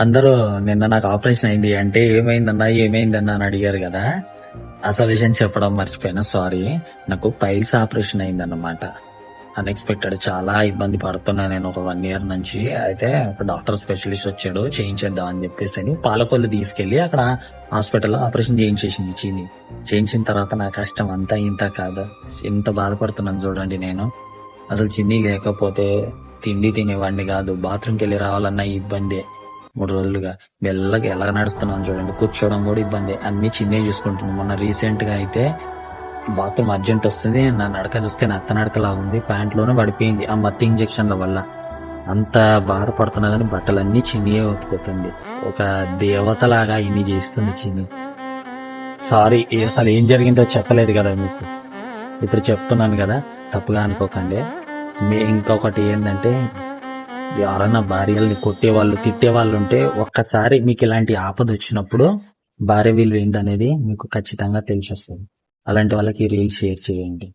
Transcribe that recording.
అందరూ నిన్న నాకు ఆపరేషన్ అయింది. అంటే ఏమైందన్నా ఏమైందన్నా అని అడిగారు కదా. అసలు విషయం చెప్పడం మర్చిపోయినా. సారీ నాకు పైల్స్ ఆపరేషన్ అయిందన్నమాట. అన్ఎక్స్పెక్టెడ్ చాలా ఇబ్బంది పడుతున్నా నేను ఒక వన్ ఇయర్ నుంచి. అయితే ఒక డాక్టర్ స్పెషలిస్ట్ వచ్చాడు. చేయించేద్దాం అని చెప్పేసి అని పాలకొల్లు తీసుకెళ్ళి అక్కడ హాస్పిటల్లో ఆపరేషన్ చేయించేసింది చీని. చేయించిన తర్వాత నా కష్టం అంతా ఇంత కాదు. ఇంత బాధపడుతున్నాను చూడండి నేను. అసలు చిన్ని లేకపోతే తిండి తినేవాడిని కాదు. బాత్రూమ్కి వెళ్ళి రావాలన్న ఇబ్బంది. మూడు రోజులుగా. మెల్లగా ఎలా నడుస్తున్నాను చూడండి. కూర్చోవడం కూడా ఇబ్బంది. అన్ని చిన్నే చూసుకుంటుంది మొన్న రీసెంట్గా అయితే బాత్రూమ్ అర్జెంట్ వస్తుంది. నా నడక చూస్తే నత్త నడకలా ఉంది. ప్యాంట్లోనే పడిపోయింది. ఆ మత్తి ఇంజక్షన్ల వల్ల. అంత బాధపడుతున్నా కానీ బట్టలన్నీ చిన్నియే ఉతుకుతుంది ఒక దేవతలాగా ఇన్ని చేస్తుంది చిన్ని. సారీ అసలు ఏం జరిగిందో చెప్పలేదు కదా మీకు. ఇప్పుడు చెప్తున్నాను కదా. తప్పుగా అనుకోకండి. మే ఇంకొకటి ఏంటంటే ఎవరైనా భార్యల్ని కొట్టేవాళ్ళు తిట్టేవాళ్ళు తిట్టే వాళ్ళు ఉంటే ఒక్కసారి మీకు ఇలాంటి ఆపద వచ్చినప్పుడు భార్య విలువ ఏంటనేది మీకు ఖచ్చితంగా తెలిసి వస్తుంది అలాంటి వాళ్ళకి రీల్ షేర్ చేయండి.